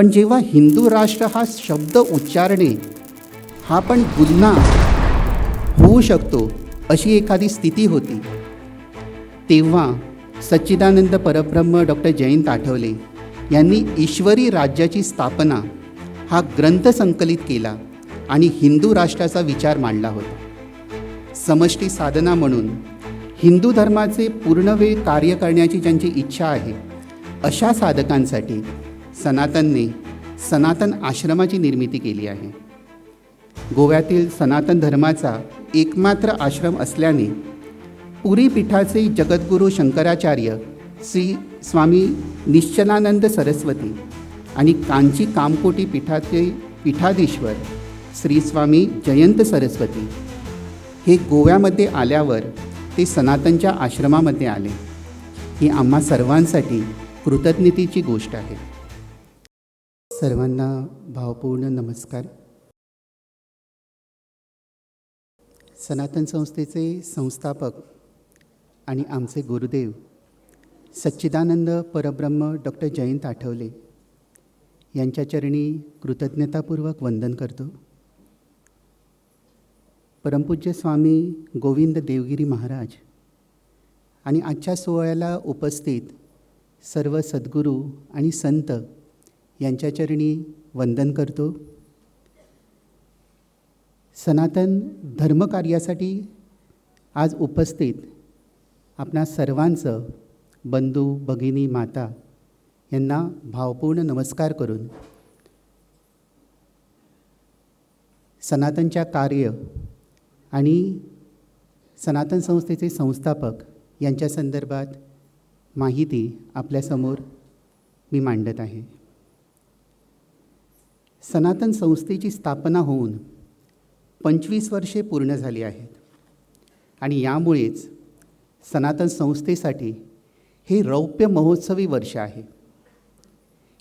पण जेव्हा हिंदू राष्ट्र हा शब्द उच्चारणे हा पण गुन्हा होऊ शकतो अशी एखादी स्थिती होती. तेव्हा सच्चिदानंद परब्रह्म डॉक्टर जयंत आठवले यांनी ईश्वरी राज्याची स्थापना हा ग्रंथ संकलित केला आणि हिंदू राष्ट्राचा विचार मांडला होता. समष्टी साधना म्हणून हिंदू धर्माचे पूर्णवेळ कार्य करण्याची ज्यांची इच्छा आहे अशा साधकांसाठी सनातनने सनातन आश्रमाची निर्मिती केली आहे. गोव्यातील सनातन धर्माचा एकमात्र आश्रम असल्याने पुरी पीठाचे जगद्गुरू शंकराचार्य श्री स्वामी निश्चलानंद सरस्वती आणि कांची कामकोटी पीठाचे पीठाधीश्वर श्री स्वामी जयंत सरस्वती हे गोव्यामध्ये आल्यावर ते सनातनच्या आश्रमामध्ये आले. ही आम्हा सर्वांसाठी कृतज्ञतेची गोष्ट आहे. सर्वांना भावपूर्ण नमस्कार. सनातन संस्थेचे संस्थापक आणि आमचे गुरुदेव सच्चिदानंद परब्रह्म डॉक्टर जयंत आठवले यांच्या चरणी कृतज्ञतापूर्वक वंदन करतो. परमपूज्य स्वामी गोविंद देवगिरी महाराज आणि आजच्या सोहळ्याला उपस्थित सर्व सद्गुरू आणि संत यांच्या चरणी वंदन करतो. सनातन धर्मकार्यासाठी आज उपस्थित आपणा सर्वांचं बंधू भगिनी माता यांना भावपूर्ण नमस्कार करून सनातनच्या कार्य आणि सनातन संस्थेचे संस्थापक यांच्या संदर्भात माहिती आपल्यासमोर मी मांडत आहे. सनातन संस्थेची स्थापना होऊन पंचवीस वर्षे पूर्ण झाली आहेत. आणि यामुळेच सनातन संस्थेसाठी हे रौप्य महोत्सवी वर्ष आहे.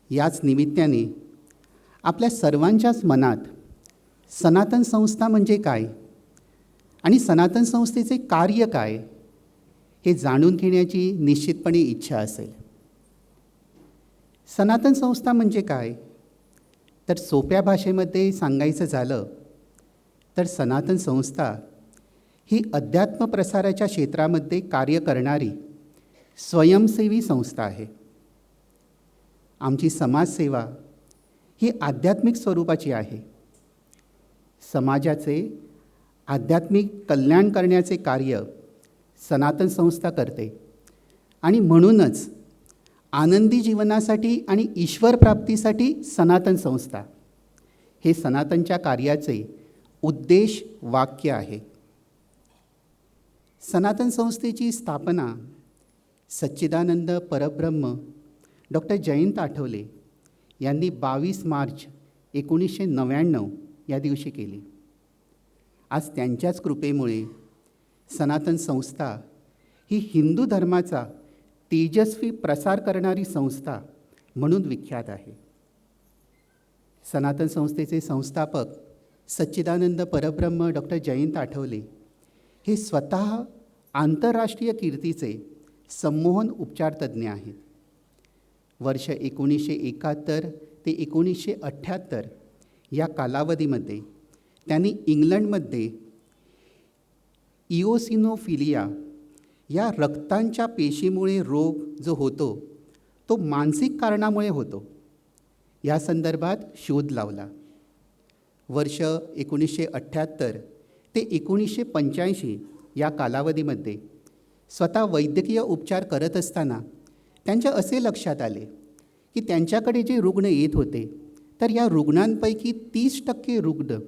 याच निमित्ताने आपल्या सर्वांच्याच मनात सनातन संस्था म्हणजे काय आणि सनातन संस्थेचे कार्य काय हे जाणून घेण्याची निश्चितपणे इच्छा असेल. सनातन संस्था म्हणजे काय? तर सोप्या भाषेमध्ये सांगायचं झालं तर सनातन संस्था ही अध्यात्म प्रसाराच्या क्षेत्रामध्ये कार्य करणारी स्वयंसेवी संस्था आहे. आमची समाजसेवा ही आध्यात्मिक स्वरूपाची आहे. समाजाचे आध्यात्मिक कल्याण करण्याचे कार्य सनातन संस्था करते आणि म्हणूनच आनंदी जीवनासाठी आणि ईश्वर प्राप्तीसाठी सनातन संस्था. हे सनातनच्या कार्याचे उद्देश वाक्य आहे. सनातन संस्थेची स्थापना सच्चिदानंद परब्रह्म डॉक्टर जयंत आठवले यांनी बावीस मार्च एकोणीसशे नव्याण्णव या दिवशी केली. आज त्यांच्याच कृपेमुळे सनातन संस्था ही हिंदू धर्माचा तेजस्वी प्रसार करणारी संस्था म्हणून विख्यात आहे. सनातन संस्थेचे संस्थापक सच्चिदानंद परब्रह्म डॉक्टर जयंत आठवले हे स्वतः आंतरराष्ट्रीय कीर्तीचे संमोहन उपचारतज्ञ आहेत. वर्ष एकोणीसशे एकाहत्तर ते एकोणीसशे अठ्ठ्याहत्तर या कालावधीमध्ये त्यांनी इंग्लंडमध्ये इओसिनोफिलिया या रक्तांच्या पेशीमुळे रोग जो होतो तो मानसिक कारणामुळे होतो. या संदर्भात शोध लावला. वर्ष एकोणीसशे अठ्ठ्याहत्तर ते एकोणीसशे पंच्याऐंशी या कालावधीमध्ये स्वतः वैद्यकीय उपचार करत असताना त्यांच्या असे लक्षात आले की त्यांच्याकडे जे रुग्ण येत होते तर या रुग्णांपैकी तीस टक्के रुग्ण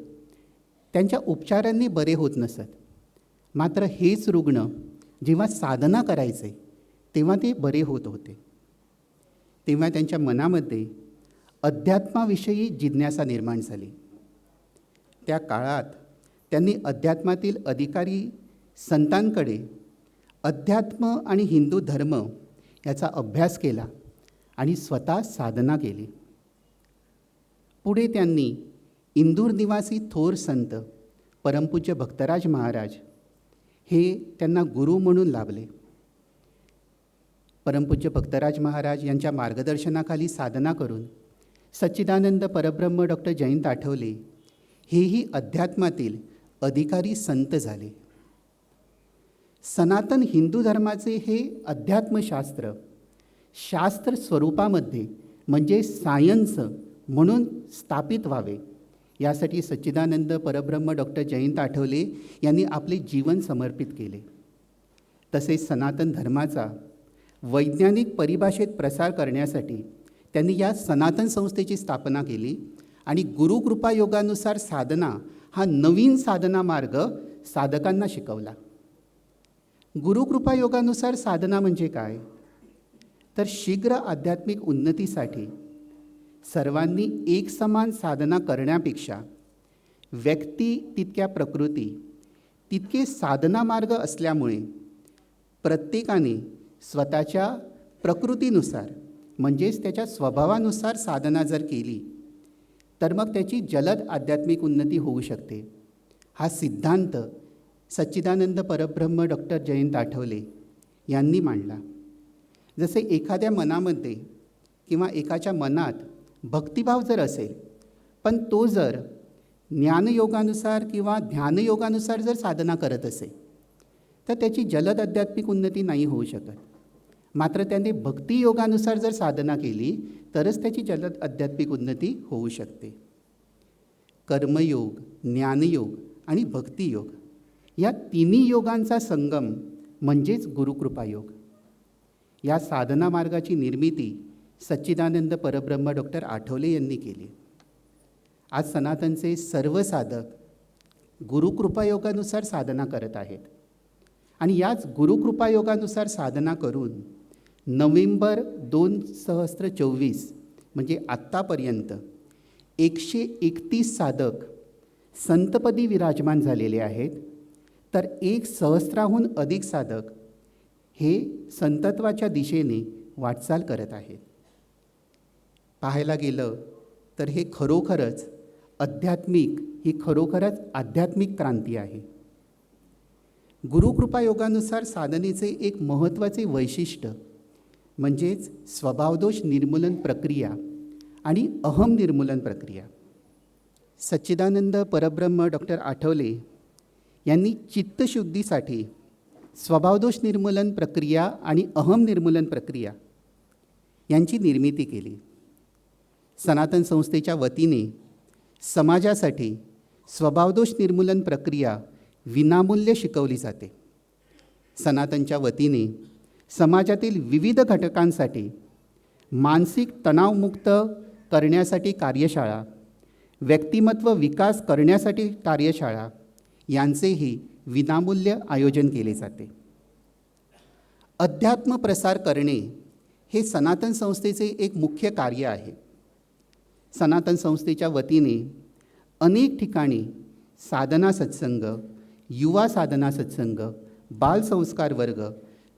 त्यांच्या उपचारांनी बरे होत नसत. मात्र हेच रुग्ण जेव्हा साधना करायचे तेव्हा ते बरे होत होते. तेव्हा त्यांच्या मनामध्ये अध्यात्माविषयी जिज्ञासा निर्माण झाली. त्या काळात त्यांनी अध्यात्मातील अधिकारी संतांकडे अध्यात्म आणि हिंदू धर्म याचा अभ्यास केला आणि स्वतः साधना केली. पुढे त्यांनी इंदूर निवासी थोर संत परमपूज्य भक्तराज महाराज हे त्यांना गुरु म्हणून लाभले. परमपूज्य भक्तराज महाराज यांच्या मार्गदर्शनाखाली साधना करून सच्चिदानंद परब्रह्म डॉक्टर जयंत आठवले हेही अध्यात्मातील अधिकारी संत झाले. सनातन हिंदू धर्माचे हे अध्यात्मशास्त्र शास्त्र स्वरूपामध्ये म्हणजे सायन्स म्हणून स्थापित व्हावे. यासाठी सच्चिदानंद परब्रह्म डॉक्टर जयंत आठवले यांनी आपले जीवन समर्पित केले. तसेच सनातन धर्माचा वैज्ञानिक परिभाषेत प्रसार करण्यासाठी त्यांनी या सनातन संस्थेची स्थापना केली आणि गुरुकृपायोगानुसार साधना हा नवीन साधना मार्ग साधकांना शिकवला. गुरुकृपायोगानुसार साधना म्हणजे काय? तर शीघ्र आध्यात्मिक उन्नतीसाठी सर्वांनी एकसमान साधना करण्यापेक्षा व्यक्ती तितक्या प्रकृती तितके साधना मार्ग असल्यामुळे प्रत्येकाने स्वतःच्या प्रकृतीनुसार म्हणजेच त्याच्या स्वभावानुसार साधना जर केली तर मग त्याची जलद आध्यात्मिक उन्नती होऊ शकते. हा सिद्धांत सच्चिदानंद परब्रह्म डॉक्टर जयंत आठवले यांनी मांडला. जसे एखाद्या मनामध्ये किंवा एकाच्या मनात भक्तिभाव जर असेल पण तो जर ज्ञानयोगानुसार किंवा ध्यानयोगानुसार जर साधना करत असेल तर त्याची जलद आध्यात्मिक उन्नती नाही होऊ शकत. मात्र त्याने भक्तियोगानुसार जर साधना केली तरच त्याची जलद आध्यात्मिक उन्नती होऊ शकते. कर्मयोग ज्ञानयोग आणि भक्तियोग या तिन्ही योगांचा संगम म्हणजेच गुरुकृपायोग. या साधना मार्गाची निर्मिती सच्चिदानंद परब्रह्म डॉक्टर आठवले यांनी केली. आज सनातनचे सर्व साधक गुरुकृपायोगानुसार साधना करत आहेत. आणि याच गुरुकृपायोगानुसार साधना करून नोव्हेंबर दोन सहस्त्र चोवीस म्हणजे आत्तापर्यंत एकशे एकतीस साधक संतपदी विराजमान झालेले आहेत. तर एक सहस्राहून अधिक साधक हे संतत्वाच्या दिशेने वाटचाल करत आहेत. पाहायला गेलं तर हे खरोखरच आध्यात्मिक ही खरोखरच आध्यात्मिक क्रांती आहे. गुरुकृपायोगानुसार साधनेचे एक महत्त्वाचे वैशिष्ट्य म्हणजेच स्वभावदोष निर्मूलन प्रक्रिया आणि अहम निर्मूलन प्रक्रिया. सच्चिदानंद परब्रह्म डॉक्टर आठवले यांनी चित्तशुद्धीसाठी स्वभावदोष निर्मूलन प्रक्रिया आणि अहम निर्मूलन प्रक्रिया यांची निर्मिती केली. सनातन संस्थेच्या वतीने समाजासाठी स्वभावदोष निर्मूलन प्रक्रिया विनामूल्य शिकवली जाते. सनातनच्या वतीने समाजातील विविध घटकांसाठी मानसिक तणावमुक्त करण्यासाठी कार्यशाळा व्यक्तिमत्व विकास करण्यासाठी कार्यशाळा यांचेही विनामूल्य आयोजन केले जाते. अध्यात्म प्रसार करणे हे सनातन संस्थेचे एक मुख्य कार्य आहे. सनातन संस्थेच्या वतीने अनेक ठिकाणी साधना सत्संग युवा साधना सत्संग बालसंस्कार वर्ग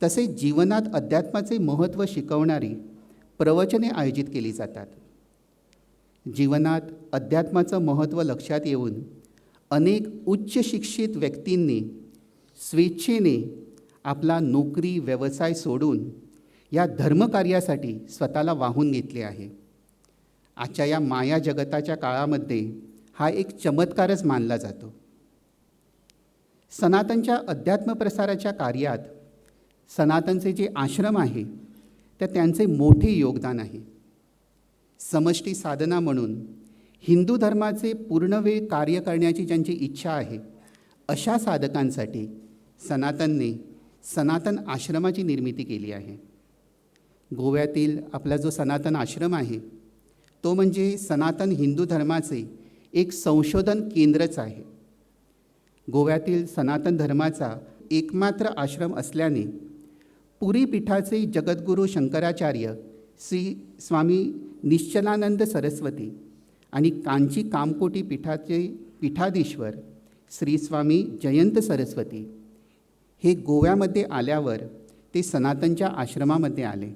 तसेच जीवनात अध्यात्माचे महत्त्व शिकवणारी प्रवचने आयोजित केली जातात. जीवनात अध्यात्माचं महत्त्व लक्षात येऊन अनेक उच्च शिक्षित व्यक्तींनी स्वेच्छेने आपला नोकरी व्यवसाय सोडून या धर्मकार्यासाठी स्वतःला वाहून घेतले आहे. आजच्या या माया जगताच्या काळामध्ये हा एक चमत्कारच मानला जातो. सनातनच्या अध्यात्म प्रसाराच्या कार्यात सनातनचे जे आश्रम आहे ते त्यांचे मोठे योगदान आहे. समष्टी साधना म्हणून हिंदू धर्माचे पूर्णवेळ कार्य करण्याची ज्यांची इच्छा आहे अशा साधकांसाठी सनातनने सनातन आश्रमाची निर्मिती केली आहे. गोव्यातील आपला जो सनातन आश्रम आहे तो म्हणजे सनातन हिंदू धर्माचे एक संशोधन केंद्रच आहे. गोव्यातील सनातन धर्माचा एकमात्र आश्रम असल्याने पुरी पीठाचे जगद्गुरू शंकराचार्य श्री स्वामी निश्चलानंद सरस्वती आणि कांची कामकोटी पीठाचे पीठाधीश्वर श्री स्वामी जयंत सरस्वती हे गोव्यामध्ये आल्यावर ते सनातनच्या आश्रमामध्ये आले.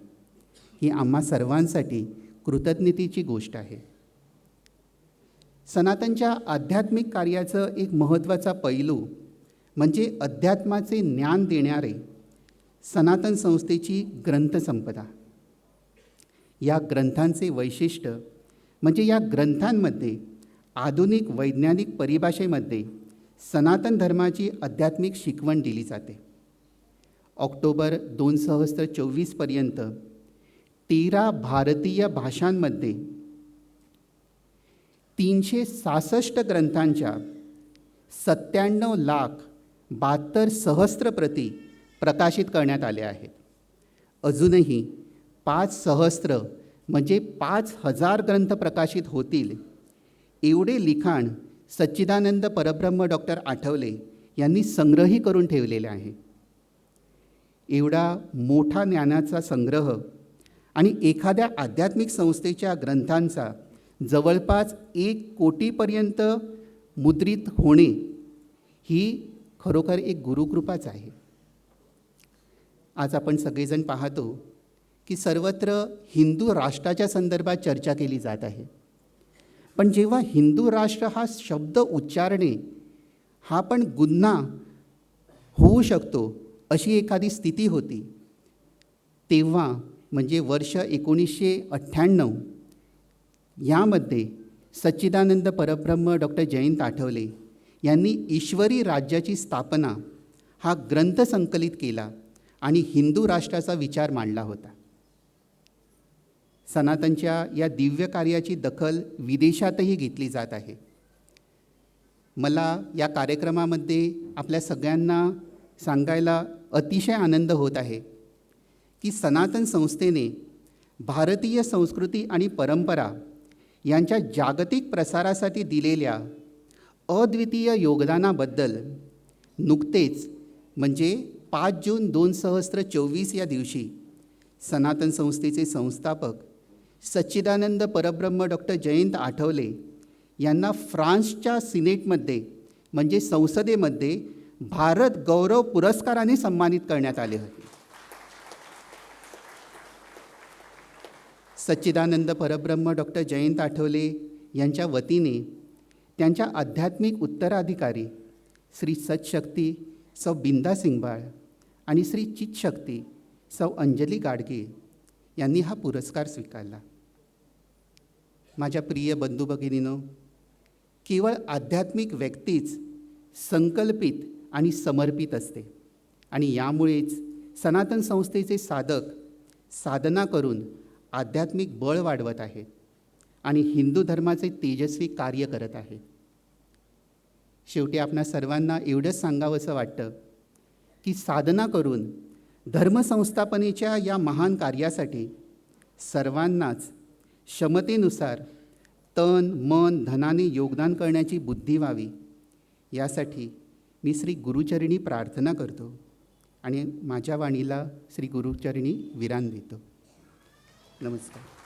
ही आम्हा सर्वांसाठी कृतज्ञतेची गोष्ट आहे. सनातनच्या आध्यात्मिक कार्याचं एक महत्त्वाचा पैलू म्हणजे अध्यात्माचे ज्ञान देणारे सनातन संस्थेची ग्रंथसंपदा. या ग्रंथांचे वैशिष्ट्य म्हणजे या ग्रंथांमध्ये आधुनिक वैज्ञानिक परिभाषेमध्ये सनातन धर्माची आध्यात्मिक शिकवण दिली जाते. ऑक्टोबर दोन सहस्त्र चोवीसपर्यंत तेरा भारतीय भाषांमध्ये तीनशे सहासष्ट ग्रंथांच्या सत्त्याण्णव लाख बहात्तर सहस्त्र प्रती प्रकाशित करण्यात आल्या आहेत. अजूनही पाच सहस्त्र म्हणजे पाच हजार ग्रंथ प्रकाशित होतील एवढे लिखाण सच्चिदानंद परब्रह्म डॉक्टर आठवले यांनी संग्रही करून ठेवलेले आहे. एवढा मोठा ज्ञानाचा संग्रह आणि एखाद्या आध्यात्मिक संस्थेच्या ग्रंथांचा जवळपास एक कोटीपर्यंत मुद्रित होणे ही खरोखर एक गुरुकृपाच आहे. आज आपण सगळेजण पाहतो की सर्वत्र हिंदू राष्ट्राच्या संदर्भात चर्चा केली जात आहे. पण जेव्हा हिंदू राष्ट्र हा शब्द उच्चारणे हा पण गुन्हा होऊ शकतो अशी एखादी स्थिती होती तेव्हा म्हणजे वर्ष एकोणीसशे अठ्ठ्याण्णव यामध्ये सच्चिदानंद परब्रह्म डॉक्टर जयंत आठवले यांनी ईश्वरी राज्याची स्थापना हा ग्रंथ संकलित केला आणि हिंदू राष्ट्राचा विचार मांडला होता. सनातनच्या या दिव्य कार्याची दखल विदेशातही घेतली जात आहे. मला या कार्यक्रमामध्ये आपल्या सगळ्यांना सांगायला अतिशय आनंद होत आहे. की सनातन संस्थेने भारतीय संस्कृती आणि परंपरा यांच्या जागतिक प्रसारासाठी दिलेल्या अद्वितीय योगदानाबद्दल नुकतेच म्हणजे पाच जून दोन सहस्र चोवीस या दिवशी सनातन संस्थेचे संस्थापक सच्चिदानंद परब्रह्म डॉक्टर जयंत आठवले यांना फ्रान्सच्या सिनेटमध्ये म्हणजे संसदेमध्ये भारत गौरव पुरस्काराने सन्मानित करण्यात आले होते. सच्चिदानंद परब्रह्म डॉक्टर जयंत आठवले यांच्या वतीने त्यांच्या आध्यात्मिक उत्तराधिकारी श्री सतशक्ती सौ बिंदा सिंगबाळ आणि श्री चितशक्ती सौ अंजली गाडगे यांनी हा पुरस्कार स्वीकारला. माझ्या प्रिय बंधू भगिनीनो केवळ आध्यात्मिक व्यक्तीच संकल्पित आणि समर्पित असते आणि यामुळेच सनातन संस्थेचे साधक साधना करून आध्यात्मिक बळ वाढवत आहेत आणि हिंदू धर्माचे तेजस्वी कार्य करत आहेत शेवटी आपणा सर्वांना एवढंच सांगावंसं वाटतं की साधना करून धर्मसंस्थापनेच्या या महान कार्यासाठी सर्वांनाच क्षमतेनुसार तन मन धनाने योगदान करण्याची बुद्धी व्हावी यासाठी मी श्री गुरुचरणी प्रार्थना करतो आणि माझ्या वाणीला श्री गुरुचरणी विराम देतो. नमस्कार